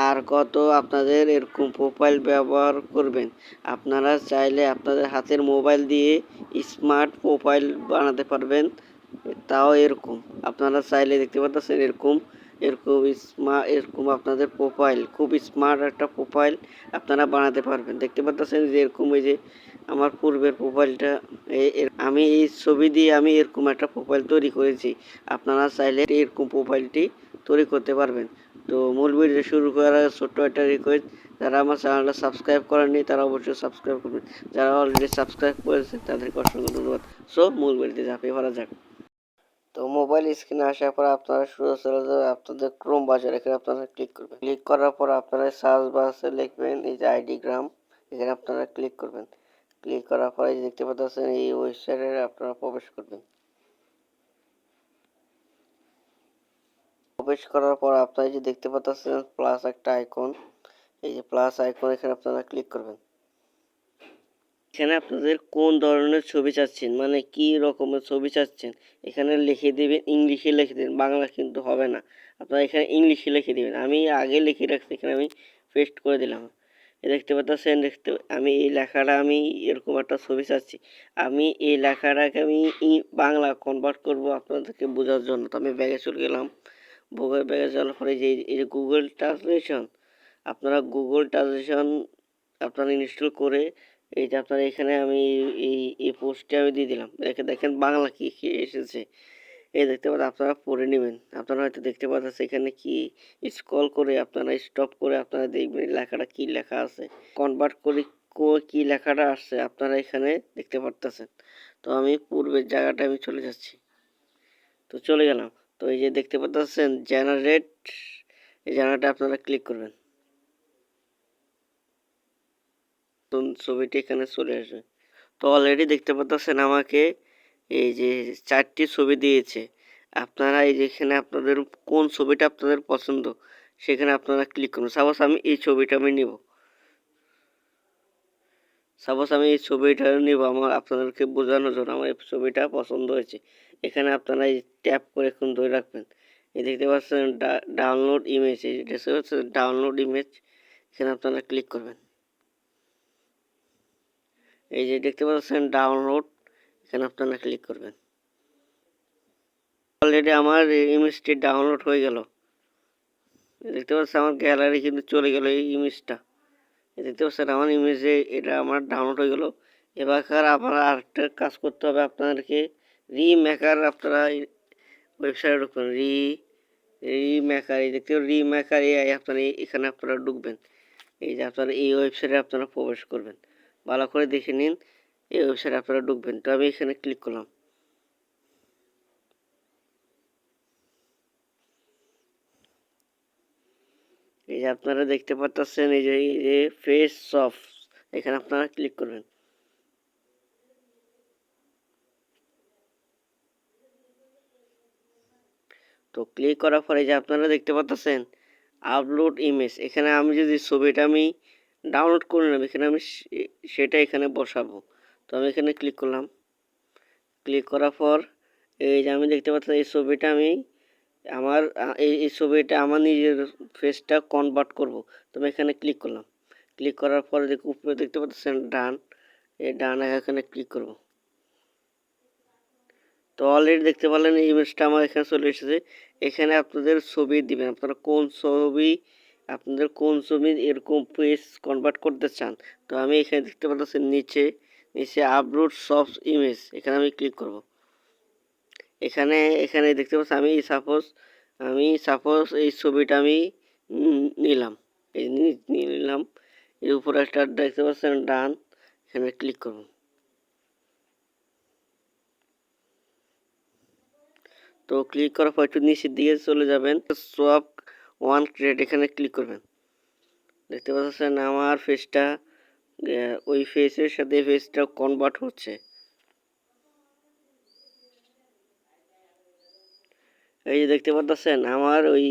আর কত আপনাদের এরকম প্রোফাইল ব্যবহার করবেন? আপনারা চাইলে আপনাদের হাতের মোবাইল দিয়ে স্মার্ট প্রোফাইল বানাতে পারবেন। তাও এরকম। আপনারা চাইলে দেখতে পাচ্ছেন এরকম এরকম স্মার্ট এরকম আপনাদের প্রোফাইল খুব স্মার্ট একটা প্রোফাইল আপনারা বানাতে পারবেন। দেখতে পাচ্ছেন যে এরকম এই যে আমার পূর্বের প্রোফাইলটা আমি এই ছবি দিয়ে আমি এরকম একটা প্রোফাইল তৈরি করেছি। আপনারা চাইলে এরকম প্রোফাইলটি তৈরি করতে পারবেন। তো মূল ভিডিও শুরু করার আগে ছোট্ট একটা রিকোয়েস্ট যারা আমার চ্যানেলটা সাবস্ক্রাইব করেননি, তারা অবশ্যই সাবস্ক্রাইব করবেন। যারা অলরেডি সাবস্ক্রাইব করেছে, তাদেরকে অসংখ্য ধন্যবাদ। সো মূল ভিডিওতে ঝাঁপিয়ে পড়া যাক। তো মোবাইল স্ক্রিনে আসার পর আপনারা শুরু চলে যাবে আপনাদের ক্রোম বাজার এখানে আপনারা ক্লিক করবেন। ক্লিক করার পর আপনারা সার্চ বাসে লিখবেন, এই যে আইডি গ্রাম এখানে আপনারা ক্লিক করবেন। ক্লিক করার পরে দেখতে পাচ্ছেন, এই ওয়েবসাইটে আপনারা প্রবেশ করবেন। প্রবেশ করার পর আপনারা যে দেখতে পাচ্ছেন প্লাস একটা আইকন এই যে প্লাস আইকন এখানে আপনারা ক্লিক করবেন। এখানে আপনাদের কোন ধরনের ছবি চাচ্ছেন? মানে কি রকমের ছবি চাচ্ছেন? এখানে লিখে দিবেন, ইংলিশে লিখে দিবেন, বাংলা কিন্তু হবে না। আপনারা এখানে ইংলিশে লিখে দিবেন। আমি আগে লিখে রাখছি, এখানে আমি পেস্ট করে দিলাম। দেখতে পাচ্ছেন, দেখতে, আমি এই লেখাটা আমি এরকম একটা ছবি চাচ্ছি। আমি এই লেখাটাকে আমি বাংলা কনভার্ট করব আপনাদেরকে বোঝার জন্য। তো আমি ব্যাগে চলে গেলাম। গুগল ব্যাগে যাওয়ার পরে যে এই যে গুগল ট্রান্সলেশন আপনারা গুগল ট্রান্সলেশন আপনারা ইনস্টল করে এই যে আপনারা এখানে আমি এই এই পোস্টে আমি দিয়ে দিলাম। দেখে দেখেন বাংলা কী কী এসেছে। এই দেখতে পাচ্ছেন আপনারা পড়ে নেবেন। আপনারা হয়তো দেখতে পাচ্ছেন এখানে কি স্ক্রল করে আপনারা স্টপ করে আপনারা দেখবেন লেখাটা কি লেখা আছে। কনভার্ট করে কি লেখাটা আসছে আপনারা এখানে দেখতে পারতেছেন। তো আমি পূর্বের জায়গাটা আমি চলে যাচ্ছি। তো চলে গেলাম। তো এই যে দেখতে পাচ্ছেন জেনারেট এই জায়গাটা আপনারা ক্লিক করবেন। ছবিটি এখানে চলে আসবে। তো অলরেডি দেখতে পাচ্ছেন আমাকে এই যে চারটি ছবি দিয়েছে। আপনারা এই যেখানে আপনাদের কোন ছবিটা আপনাদের পছন্দ, সেখানে আপনারা ক্লিক করুন। সাপোজ আমি এই ছবিটা আমি নিব। সাপোজ আমি এই ছবিটা নিব, আমার আপনাদেরকে বোঝানোর জন্য আমার এই ছবিটা পছন্দ হয়েছে। এখানে আপনারা এই ট্যাপ করে এখন ধরে রাখবেন। এই দেখতে পাচ্ছেন ডাউনলোড ইমেজ, এই দেখতে পাচ্ছেন ডাউনলোড ইমেজ, এখানে আপনারা ক্লিক করবেন। এই যে দেখতে পাচ্ছেন ডাউনলোড, এখানে আপনারা ক্লিক করবেন। অলরেডি আমার ইমেজটি ডাউনলোড হয়ে গেল। দেখতে পাচ্ছেন আমার গ্যালারি কিন্তু চলে গেল এই ইমেজটা। দেখতে পাচ্ছেন আমার ইমেজে এটা আমার ডাউনলোড হয়ে গেলো। এবার আবার আরেকটা কাজ করতে হবে আপনাদেরকে। রিমেকার আপনারা ওয়েবসাইটে ঢুকবেন। রি রিমেকার এই দেখতে রিমেকার এআই আপনারা এখানে আপনারা ঢুকবেন। এই যে আপনারা এই ওয়েবসাইটে আপনারা প্রবেশ করবেন। ভালো করে দেখে নিন, এই ওয়েবসাইটে আপনারা ঢুকবেন। তো আমি এখানে ক্লিক করলাম। এই যে আপনারা দেখতে পাচ্ছেন এই যে এই যে ফেস অফ এখানে আপনারা ক্লিক করবেন। তো ক্লিক করার পরে যে আপনারা দেখতে পাচ্ছেন আপলোড ইমেজ এখানে আমি যদি ছবিটা আমি ডাউনলোড করে নেব এখানে আমি সেটা এখানে বসাবো। তো আমি এখানে ক্লিক করলাম। ক্লিক করার পর এই যে আমি দেখতে পাচ্ছি এই ছবিটা আমি আমার এই এই ছবিটা আমার নিজের ফেসটা কনভার্ট করব। তো আমি এখানে ক্লিক করলাম। ক্লিক করার পরে দেখ, উপরে দেখতে পাচ্ছেন ডান। এই ডান এখানে ক্লিক করব। তো অলরেডি দেখতে পারলেন ইমেজটা আমার এখানে চলে এসেছে। এখানে আপনাদের ছবি দিবেন। আপনারা কোন ছবি, আপনাদের কোন ছবি এরকম পেজ কনভার্ট করতে চান? তো আমি এখানে দেখতে পাচ্ছি নিচে নিচে আপলোড সব ইমেজ এখানে আমি ক্লিক করব। এখানে এখানে দেখতে পাচ্ছি আমি সাপোজ আমি সাপোজ এই ছবিটা আমি নিলাম। এই নিলাম। এর উপরে একটা দেখতে পাচ্ছেন ডান, এখানে ক্লিক করব তো ক্লিক করার পর একটু নিচের দিকে চলে যাবেন। সোয়াপ ওয়ান ক্রিয়েট এখানে ক্লিক করবেন। দেখতে পাচ্ছেন আমার ফেসটা ওই ফেসের সাথে ফেসটা কনভার্ট হচ্ছে। এই যে দেখতে পাচ্ছেন আমার ওই,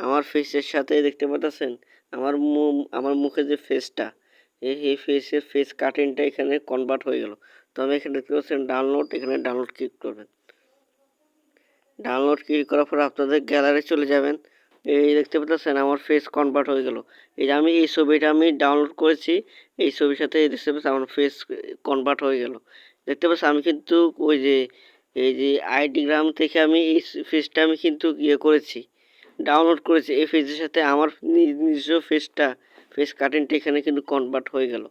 আমার ফেসের সাথে দেখতে পাচ্ছেন আমার আমার মুখে যে ফেসটা এই ফেসের ফেস কাটিংটা এখানে কনভার্ট হয়ে গেল। তো আমি এখানে দেখতে পাচ্ছেন ডাউনলোড এখানে ডাউনলোড ক্লিক করবেন। ডাউনলোড ক্লিক করার পর আপনাদের গ্যালারি চলে যাবেন। এই দেখতে পাচ্ছেন আমার ফেস কনভার্ট হয়ে গেল। এই যে আমি এই ছবিটা আমি ডাউনলোড করেছি, এই ছবির সাথে এই দেখতে পাচ্ছেন আমার ফেস কনভার্ট হয়ে গেল। দেখতে পাচ্ছেন আমি কিন্তু ওই যে এই যে আইডিগ্রাম থেকে আমি এই ফেসটা আমি কিন্তু ইয়ে করেছি ডাউনলোড করেছি। এই ফেসের সাথে আমার নিজ নিজস্ব ফেসটা ফেস কাটিংটা এখানে কিন্তু কনভার্ট হয়ে গেল।